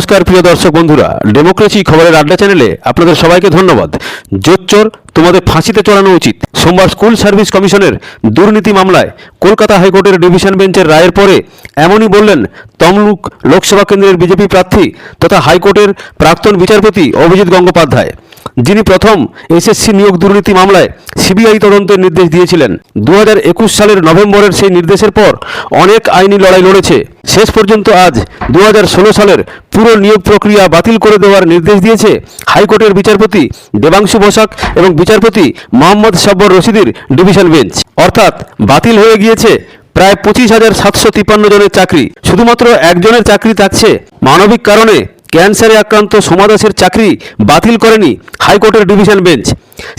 নমস্কার, প্রিয় দর্শক বন্ধুরা। ডেমোক্রেসি খবরের আড্ডা চ্যানেলে আপনাদের সবাইকে ধন্যবাদ। জোচ্চোর, তোমাদের ফাঁসিতে চড়ানো উচিত। সোমবার স্কুল সার্ভিস কমিশনের দুর্নীতি মামলায় কলকাতা হাইকোর্টের ডিভিশন বেঞ্চের রায়ের পরে এমনই বললেন তমলুক লোকসভা কেন্দ্রের বিজেপি প্রার্থী তথা হাইকোর্টের প্রাক্তন বিচারপতি অভিজিৎ গঙ্গোপাধ্যায়। যিনি প্রথম এসএসসি নিয়োগ দুর্নীতি মামলায় সিবিআই তদন্তের নির্দেশ দিয়েছিলেন। দু হাজার একুশ সালের নভেম্বরের সেই নির্দেশের পর অনেক আইনি লড়াই লড়েছে। শেষ পর্যন্ত আজ দু হাজার ষোলো সালের পুরো নিয়োগ প্রক্রিয়া বাতিল করে দেওয়ার নির্দেশ দিয়েছে হাইকোর্টের বিচারপতি দেবাংশু বসাক এবং বিচারপতি মোহাম্মদ সাব্বর রশিদির ডিভিশন বেঞ্চ। অর্থাৎ বাতিল হয়ে গিয়েছে প্রায় পঁচিশ হাজার সাতশো তিপ্পান্ন জনের চাকরি। শুধুমাত্র একজনের চাকরি থাকছে মানবিক কারণে ক্যান্সারে আক্রান্ত সোমা দাসের চাকরি বাতিল করেনি হাইকোর্টের ডিভিশন বেঞ্চ।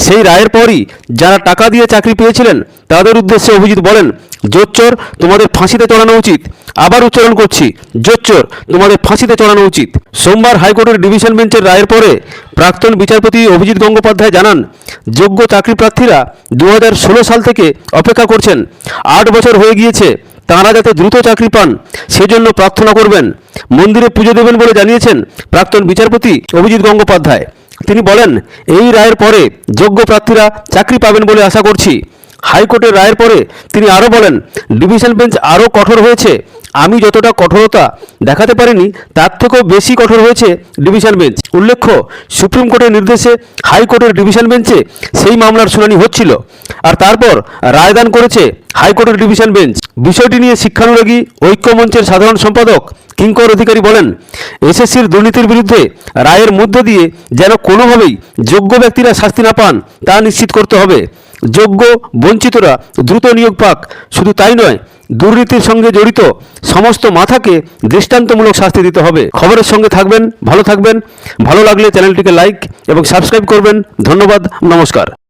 সেই রায়ের পরই যারা টাকা দিয়ে চাকরি পেয়েছিলেন, তাদের উদ্দেশ্যে অভিজিৎ বলেন, জোচ্চোর, তোমাদের ফাঁসিতে চড়ানো উচিত। আবার উচ্চারণ করছি, জোচ্চোর, তোমাদের ফাঁসিতে চড়ানো উচিত। সোমবার হাইকোর্টের ডিভিশন বেঞ্চের রায়ের পরে প্রাক্তন বিচারপতি অভিজিৎ গঙ্গোপাধ্যায় জানান, যোগ্য চাকরি প্রার্থীরা দু হাজার ষোলো সাল থেকে অপেক্ষা করছেন। আট বছর হয়ে গিয়েছে তাঁরা যাতে দ্রুত চাকরি পান, সেজন্য প্রার্থনা করবেন। মন্দিরে পুজো দেবেন বলে জানিয়েছেন প্রাক্তন বিচারপতি অভিজিৎ গঙ্গোপাধ্যায়। তিনি বলেন, এই রায়ের পরে যোগ্য প্রার্থীরা চাকরি পাবেন বলে আশা করছি। হাইকোর্টের রায়ের পরে তিনি আরও বলেন, ডিভিশন বেঞ্চ আরও কঠোর হয়েছে। আমি যতটা কঠোরতা দেখাতে পারিনি, তার থেকেও বেশি কঠোর হয়েছে ডিভিশন বেঞ্চ। উল্লেখ্য, সুপ্রিম কোর্টের নির্দেশে হাইকোর্টের ডিভিশন বেঞ্চে সেই মামলার শুনানি হচ্ছিল। আর তারপর রায়দান করেছে হাইকোর্টের ডিভিশন বেঞ্চ। বিষয়টি নিয়ে শিক্ষানুরাগী ঐক্যমঞ্চের সাধারণ সম্পাদক কিঙ্কর অধিকারী বলেন, এসএসসির দুর্নীতির বিরুদ্ধে রায়ের মধ্য দিয়ে যেন কোনোভাবেই যোগ্য ব্যক্তিরা শাস্তি না পান, তা নিশ্চিত করতে হবে। যোগ্য, বঞ্চিতরা দ্রুত নিয়োগ পাক। শুধু তাই নয় দুর্নীতির সঙ্গে জড়িত সমস্ত মাথাকে দৃষ্টান্তমূলক শাস্তি দিতে হবে। খবরের সঙ্গে থাকবেন, ভালো থাকবেন। ভালো লাগলে চ্যানেলটিকে লাইক এবং সাবস্ক্রাইব করবেন। ধন্যবাদ, নমস্কার।